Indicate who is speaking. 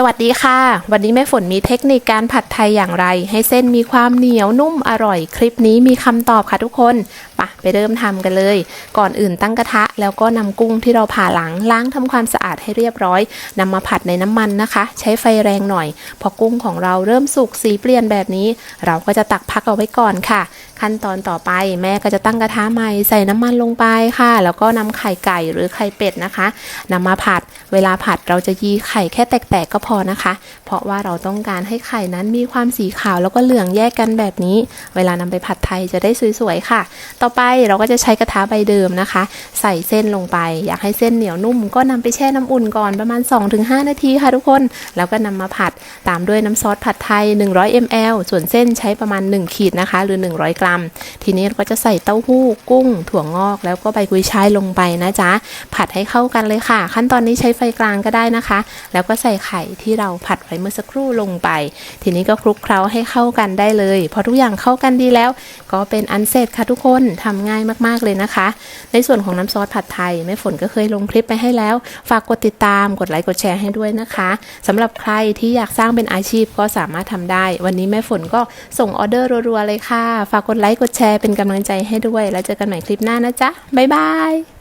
Speaker 1: สวัสดีค่ะ วันนี้แม่ฝนมีเทคนิคการผัดไทยอย่างไร ให้เส้นมีความเหนียวนุ่มอร่อย คลิปนี้มีคำตอบค่ะทุกคน ปะไปเริ่มทำกันเลย ก่อนอื่นตั้งกระทะ แล้วก็นำกุ้งที่เราผ่าหลังล้างทำความสะอาดให้เรียบร้อยนำมาผัดในน้ำมันนะคะ ใช้ไฟแรงหน่อย พอกุ้งของเราเริ่มสุกสีเปลี่ยนแบบนี้ เราก็จะตักพักเอาไว้ก่อนค่ะ ขั้นตอนต่อไปแม่ก็จะตั้งกระทะใหม่ใส่น้ำมันลงไปค่ะ แล้วก็นำไข่ไก่หรือไข่เป็ดนะคะนำมาผัด เวลาผัดเราจะยีไข่แค่แตกๆก็พอนะคะ เพราะว่าเราต้องการให้ไข่นั้นมีความสีขาวแล้วก็เหลืองแยกกันแบบนี้ เวลานำไปผัดไทยจะได้สวยๆค่ะ ต่ออไปเราก็จะใช้กระทะใบเดิมนะคะ ใส่เส้นลงไป อยากให้เส้นเหนียวนุ่ม ก็นำไปแช่น้ำอุ่นก่อนประมาณ 2-5 นาทีค่ะทุกคน แล้วก็นำมาผัดตามด้วยน้ำซอสผัดไทย 100 ml ส่วนเส้นใช้ประมาณ 1 ขีดนะคะ หรือ 100 กรัม ทีนี้เราก็จะใส่เต้าหู้กุ้ง ถั่วงอก แล้วก็ใบกุยช่ายลงไปนะจ๊ะผัดให้เข้ากันเลยค่ะ ขั้นตอนนี้ใช้ไฟกลางก็ได้นะคะ แล้วก็ใส่ไข่ที่เราผัดไว้เมื่อสักครู่ลงไป ทีนี้ก็คลุกเคล้าให้เข้ากันได้เลย พอทุกอย่างเข้ากันดีแล้ว ก็เป็นอันเสร็จค่ะทุกคนทำง่ายมากๆเลยนะคะ ในส่วนของน้ำซอสผัดไทยแม่ฝนก็เคยลงคลิปไปให้แล้ว ฝากกดติดตามกดไลค์กดแชร์ให้ด้วยนะคะสำหรับใครที่อยากสร้างเป็นอาชีพก็สามารถทำได้ วันนี้แม่ฝนก็ส่งออเดอร์รัวๆเลยค่ะ ฝากกดไลค์กดแชร์เป็นกำลังใจให้ด้วย แล้วเจอกันใหม่คลิปหน้านะจ๊ะบ๊ายบาย